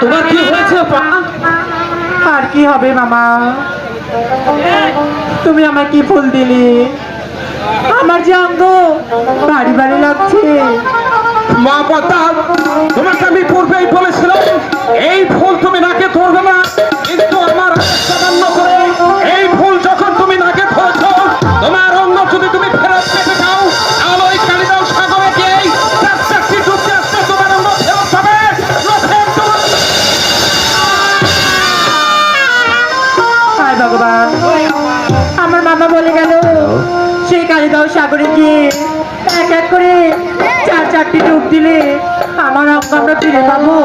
তোমার কি হয়েছে আর কি হবে, মামা? তুমি আমার কি ফুল দিলি? আমার যে অঙ্গ, বাড়ি বাড়ি লাগছে। মা পাতা তোমাকে আমি পূর্বেই ভগবান। আমার মামা বলে গেল, সেই কালীদাও সাগরে গিয়ে এক এক করে চার চারটি ডুব দিলে আমার আমরা ফিরে পাবো।